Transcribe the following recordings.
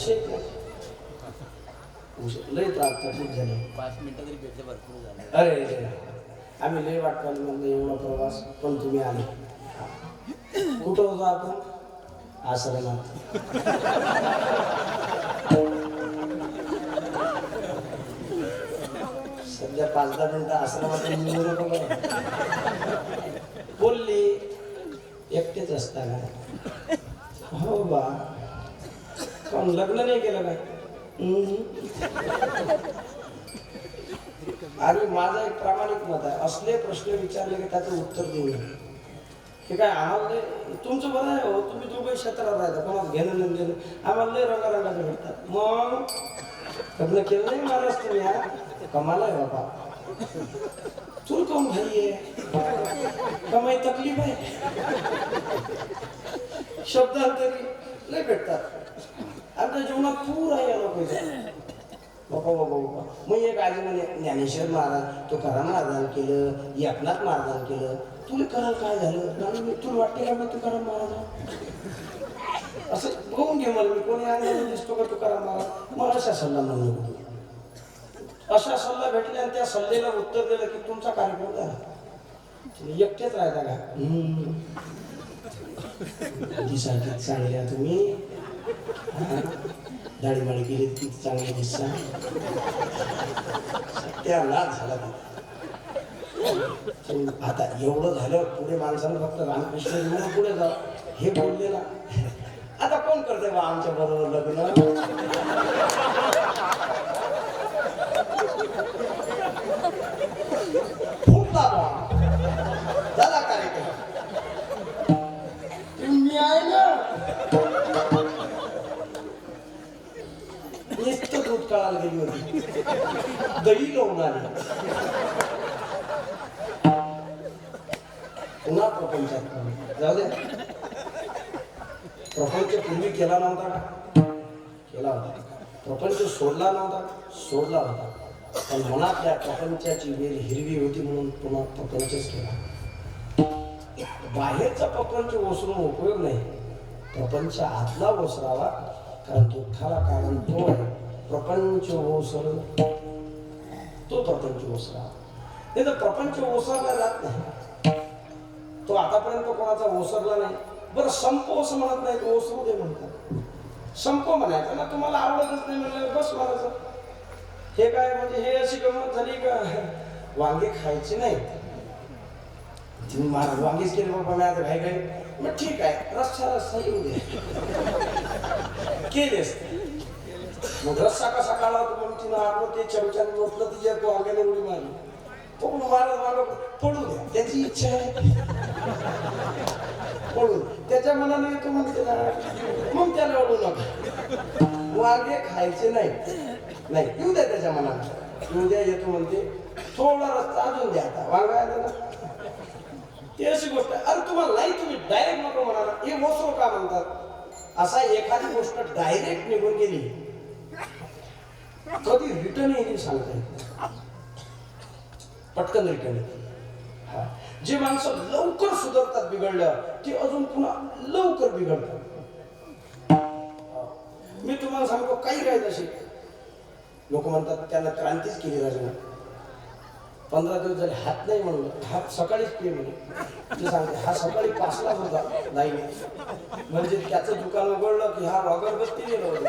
विषय लय त्रास तकलीफ झाली. पाच मिनिटं तरी भेटले भरपूर झाले. अरे. आम्ही लय वाट पाहिली एवढा प्रवास पण तुम्ही आले. कुठं होतो आपण? आश्रमात. सध्या पाच दहा मिनिटं आश्रमात. बोलली एकटेच असता का? हो बा. पण लग्न नाही केलं काय. आणि माझं एक प्रामाणिक मत आहे. असले प्रश्न विचारले की त्याचं उत्तर देऊ हे काय आम्हाला तुमचं बरं आहे हो. तुम्ही दोघे क्षेत्रात राहता. कोणाला घेणं नाही देणं. आम्हाला लय रंगारंगाचे भेटतात मग? लग्न केलं नाही महाराज तुम्ही हा? कमाल आहे बाबा. चूल कोण भाई आहे? कमाई तकलीफ आहे. शब्दांतरी लय भेटतात. आमच्या जीवनात पूर आहे या लोकांचा. बाबा बाबा बाबा. मग एक आजी म्हणे ज्ञानेश्वर महाराज तुकाराम महाराजांनी केलं एकनाथ महाराजांनी केलं. तुला करा काय झालं? तुला वाटते का मी तुकाराम महाराज असं बघून घे मला. मी कोणी आनंद दिसतो का तुकाराम महाराज मला अशा सल्ला म्हणून असा अशा सल्ला भेटले आणि त्या सल्लेला उत्तर दिलं की तुमचा कार्यक्रम झाला. एकटेच राहता का? हम्म. दिसायला चांगल्या तुम्ही. हा? केली ती चांगली दिसता त्या लाच झाला पण आता एवढं झालं पुढे माणसानं फक्त रामकृष्ण घेऊन पुढे जा हे बोलले ना आता कोण करते बा आमच्या बरोबर लग्न? नुसतं गेली होती. दही लावून आली. पुन्हा प्रपंचात पाहिजे. जाऊ प्रपंच पूर्वी केला नव्हता का? केला होता. प्रपंच सोडला नव्हता सोडला होता. पण मनातल्या प्रपंचाची वेल हिरवी होती म्हणून पुन्हा प्रपंचच केला. बाहेरचा प्रपंच ओसरून उपयोग नाही. प्रपंच आतला ओसरावा कारण दुःखाला कारण तो आहे. प्रपंच ओसर तो प्रपंच ओसरा नाही तर प्रपंच ओसरला जात नाही. तो आतापर्यंत कोणाचा ओसरला नाही. बरं संपो असं म्हणत नाही तो ओसरू दे म्हणतात. संप म्हणायचं. ना तुम्हाला आवडतच नाही म्हणलं बस म्हणायचं. हे काय म्हणजे हे अशी गमत झाली का? वांगे खायचे नाही. तुम्ही महाराज वांगेच केले बाबा मी आता घाई घाई मग ठीक आहे रस्सा रस्सा येऊ दे केलेस मग सकाळ सकाळ काढला होता म्हणून तिनं आपलं ते चमच्याने लोटलं तिच्या तो वांग्याने उडी मारली. पकडून मारत वांग पडू द्या. त्याची इच्छा आहे. पडू त्याच्या मनाने येतो म्हणते ना मग त्याला ओढू नका. वागे खायचे नाही नाही येऊ द्या त्याच्या मनाने. येऊ द्या येतो म्हणते. थोडा रस्ता अजून द्या आता. वांगा ना. ती अशी गोष्ट आहे. अरे तुम्हाला नाही तुम्ही डायरेक्ट नको म्हणाला. हे मोसरो का म्हणतात? असा एखादी गोष्ट डायरेक्ट निघून गेली. कधी रिटर्न येईल सांगता येत पटकन रिटर्न हा. जे माणसं लवकर सुधारतात बिघडलं ते अजून पुन्हा लवकर बिघडतात. मी तुम्हाला सांगतो काही राहिलं असे लोक म्हणतात त्यांना क्रांतीच केली राजना पंधरा दिवस झाले हात नाही म्हणलं हात सकाळीच पे म्हणे ते सांगते हा सकाळी पाचला होता नाही. म्हणजे त्याचं दुकान उघडलं की हा अगरबत्ती गेलं होतं.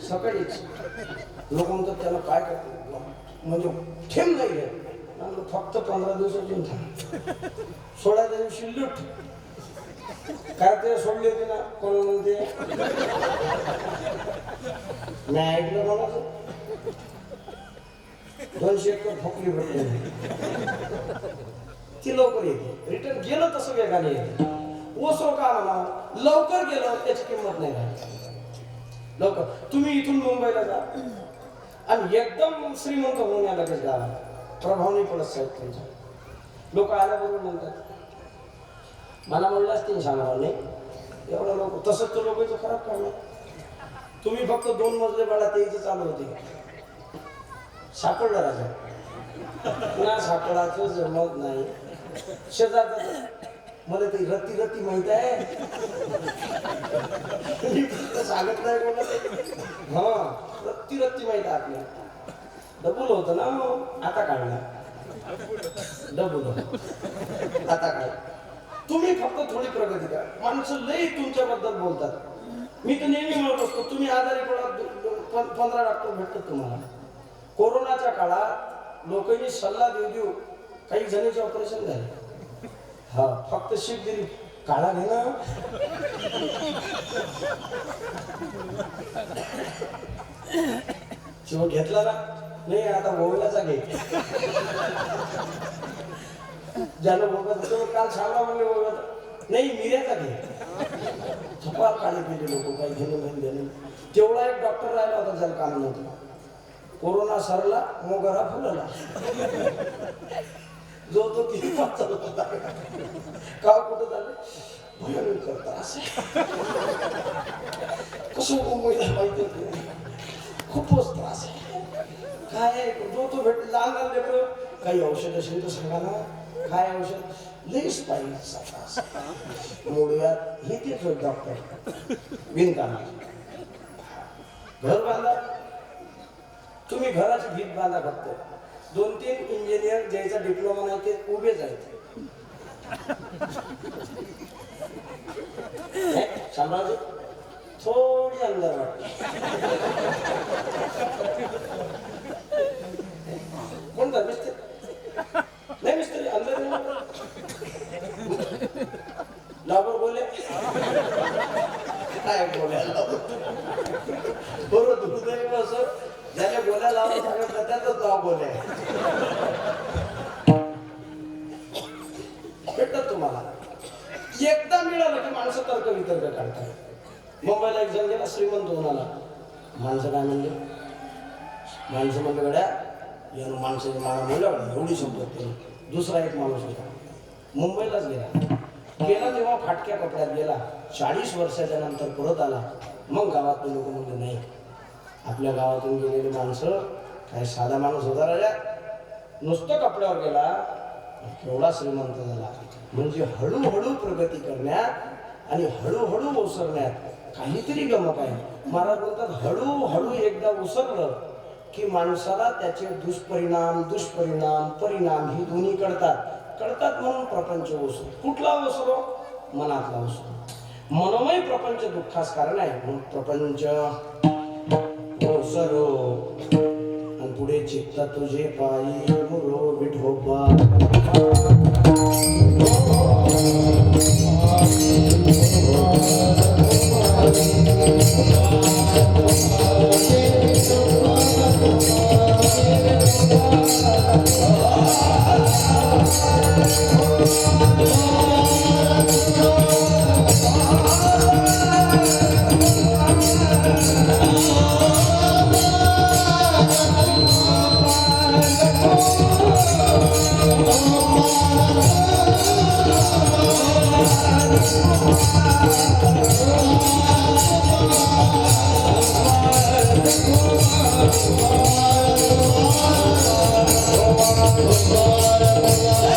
सकाळीच. लोक म्हणतात त्याला काय करतो म्हणजे ठेम नाही फक्त पंधरा दिवस अजून थांब दिवशी लुट. ते सोडले होते ना? कोण म्हणते? नाही ऐकलं कोणाचं दोनशे एकर फकली भेटले ती लवकर येते. रिटर्न गेलं तसं वेगाने येते. ओसो का म्हणा लवकर गेलं त्याची किंमत नाही लवकर. तुम्ही इथून मुंबईला जा. आणि एकदम श्रीमंत होऊन या लगेच गावात. प्रभाव नाही पडत साहेब तुमचा लोक आल्याबरोबर म्हणतात मला म्हणलं असतील सांगावं नाही. एवढं लोक तसंच तर लोकांचं खराब काम आहे तुम्ही फक्त दोन मजले बाळा तेच चालू होते. सापडलं राजा. पुन्हा सापडाचं जमत नाही. शेजारचा मला ती रत्ती रत्ती माहीत आहे. सांगत नाही कोणाला हा रत्ती रत्ती माहीत आहे आपल्या डबल होतं ना आता काढला डबल आता काढ फक्त थोडी प्रगती करा माणसं लई तुमच्याबद्दल बोलतात. मी तर नेहमी म्हणत असतो तुम्ही आजारी पडा पंधरा डॉक्टर भेटतात तुम्हाला. कोरोनाच्या काळात लोकांनी सल्ला देऊ देऊ काही जणांचे ऑपरेशन झाले. हा फक्त शीट दिली. काळा घे ना. शिव घेतला ना. नाही आता ओवल्याचा घे. ज्याला बोलत होतं काल सांगा म्हणले बोलत नाही मिऱ्याचा घे झपाल काळे केले लोक काही घेणं नाही देणं तेवढा एक डॉक्टर राहिला होता ज्याला काम नव्हतं. कोरोना सरला मोगरा फुलला. जो तो किती वाचत होता. का कुठं झालं? भयंकर त्रास. कसं मुंबईला माहिती खूपच त्रास आहे. काय आहे? जो तो भेट लहान लहान काही औषध असेल तर सांगा ना. काय औषध लेस पाहिजे त्रास मुळव्यात हे ते होत डॉक्टर विणकाम घर बांधा. तुम्ही घराची भीत बांधा फक्त. दोन तीन इंजिनियर ज्याचा डिप्लोमा नाही ते उभे आहेत हे, थोडी अंदर वाटते. काय बोलायला बरोबर दुर्दैव असं ज्याने बोलायला लावलं सांगितलं त्याचंच नाव बोलाय भेटतात तुम्हाला एकदा मिळालं की माणसं तर्क वितर्क काढतात मुंबईला एक जण गेला श्रीमंत होऊन आला. माणसं काय म्हणले? माणसं म्हणलं गड्या यानं माणसाची मला म्हणलं एवढी संपत्ती दुसरा एक माणूस होता. मुंबईलाच गेला. गेला तेव्हा फाटक्या कपड्यात गेला. चाळीस वर्षाच्या नंतर परत आला. मग गावातले लोक म्हणले नाही आपल्या गावातून गेलेली माणसं काय साधा माणूस होता राजा? नुसतं कपड्यावर गेला केवढा श्रीमंत झाला. म्हणजे हळूहळू प्रगती करण्यात आणि हळूहळू ओसरण्यात काहीतरी गमक आहे. महाराज बोलतात हळूहळू एकदा ओसरलं की माणसाला त्याचे दुष्परिणाम दुष्परिणाम परिणाम ही दोन्ही कळतात. कळतात म्हणून प्रपंच वसतो कुठला ओसरो? मनातला वसतो मनोमय प्रपंच दुःखास कारण आहे. म्हणून प्रपंच ओसरो. पुढे चित्त तुझे पायी गुरु विठोबा. Lord, oh, oh,